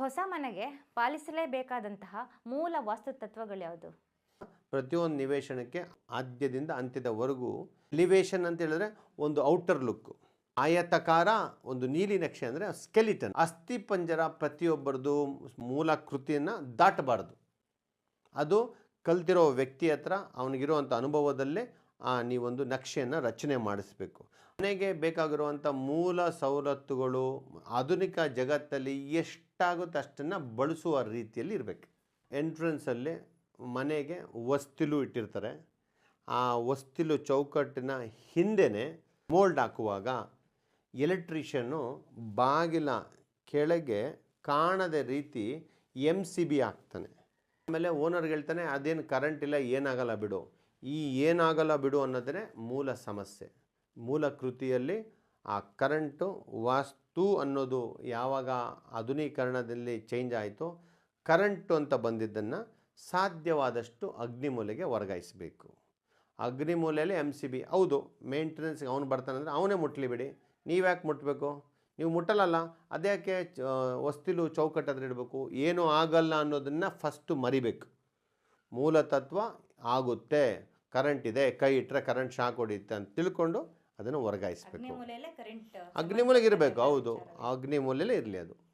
ಹೊಸ ಮನೆಗೆ ಪಾಲಿಸಲೇಬೇಕಾದಂತಹ ಮೂಲ ವಾಸ್ತು ತತ್ವಗಳು ಯಾವುದು? ಪ್ರತಿಯೊಂದು ನಿವೇಶನಕ್ಕೆ ಆದ್ಯದಿಂದ ಅಂತ್ಯದವರೆಗೂ ಎಲಿವೇಶನ್ ಅಂತ ಹೇಳಿದ್ರೆ ಒಂದು ಔಟರ್ ಲುಕ್ ಆಯತಕಾರ, ಒಂದು ನೀಲಿ ನಕ್ಷೆ ಅಂದರೆ ಸ್ಕೆಲಿಟನ್ ಅಸ್ಥಿ ಪಂಜರ ಪ್ರತಿಯೊಬ್ಬರದು ಮೂಲ ಕೃತಿಯನ್ನು ದಾಟಬಾರ್ದು. ಅದು ಕಲ್ತಿರೋ ವ್ಯಕ್ತಿ ಹತ್ರ ಅವನಿಗಿರುವಂಥ ಅನುಭವದಲ್ಲೇ ನೀವೊಂದು ನಕ್ಷೆಯನ್ನು ರಚನೆ ಮಾಡಿಸ್ಬೇಕು. ಮನೆಗೆ ಬೇಕಾಗಿರುವಂಥ ಮೂಲ ಸವಲತ್ತುಗಳು ಆಧುನಿಕ ಜಗತ್ತಲ್ಲಿ ಎಷ್ಟಾಗುತ್ತೆ ಅಷ್ಟನ್ನು ಬಳಸುವ ರೀತಿಯಲ್ಲಿ ಇರಬೇಕು. ಎಂಟ್ರೆನ್ಸಲ್ಲಿ ಮನೆಗೆ ವಸ್ತಿಲು ಇಟ್ಟಿರ್ತಾರೆ. ಆ ವಸ್ತಿಲು ಚೌಕಟ್ಟಿನ ಹಿಂದೆನೇ ಮೋಲ್ಡ್ ಹಾಕುವಾಗ ಎಲೆಕ್ಟ್ರಿಷಿಯನ್ನು ಬಾಗಿಲ ಕೆಳಗೆ ಕಾಣದ ರೀತಿ ಎಂ ಸಿ ಬಿ ಹಾಕ್ತಾನೆ. ಆಮೇಲೆ ಓನರ್ಗೆ ಹೇಳ್ತಾನೆ, ಅದೇನು ಕರೆಂಟ್ ಇಲ್ಲ, ಏನಾಗಲ್ಲ ಬಿಡು. ಈ ಏನಾಗಲ್ಲ ಬಿಡು ಅನ್ನೋದೇ ಮೂಲ ಸಮಸ್ಯೆ. ಮೂಲ ಕೃತಿಯಲ್ಲಿ ಆ ಕರೆಂಟು, ವಾಸ್ತು ಅನ್ನೋದು ಯಾವಾಗ ಆಧುನೀಕರಣದಲ್ಲಿ ಚೇಂಜ್ ಆಯಿತು ಕರೆಂಟು ಅಂತ ಬಂದಿದ್ದನ್ನು ಸಾಧ್ಯವಾದಷ್ಟು ಅಗ್ನಿಮೂಲೆಗೆ ವರ್ಗಾಯಿಸಬೇಕು. ಅಗ್ನಿಮೂಲೆಯಲ್ಲಿ ಎಂ ಸಿ ಬಿ ಹೌದು ಮೇಂಟೆನೆನ್ಸ್ಗೆ ಅವನು ಬರ್ತಾನಂದರೆ ಅವನೇ ಮುಟ್ಲಿ ಬಿಡಿ. ನೀವ್ಯಾಕೆ ಮುಟ್ಟಬೇಕು ನೀವು ಮುಟ್ಟಲ್ಲ ಅದ್ಯಾಕೆ ವಸ್ತಿಲು ಚೌಕಟ್ಟು ಹತ್ರ ಇಡಬೇಕು? ಏನೂ ಆಗಲ್ಲ ಅನ್ನೋದನ್ನು ಫಸ್ಟು ಮರಿಬೇಕು. ಮೂಲ ತತ್ವ ಆಗುತ್ತೆ ಕರೆಂಟ್ ಇದೆ ಕೈ ಇಟ್ಟರೆ ಕರೆಂಟ್ ಶಾಕ್ ಹೊಡಿಯುತ್ತೆ ಅಂತ ತಿಳ್ಕೊಂಡು ಅದನ್ನು ವರ್ಗಾಯಿಸಬೇಕು. ಅಗ್ನಿಮೂಲೆಗೆ ಇರಬೇಕು ಹೌದು. ಅಗ್ನಿಮೂಲೆಯಲ್ಲೇ ಇರಲಿ ಅದು.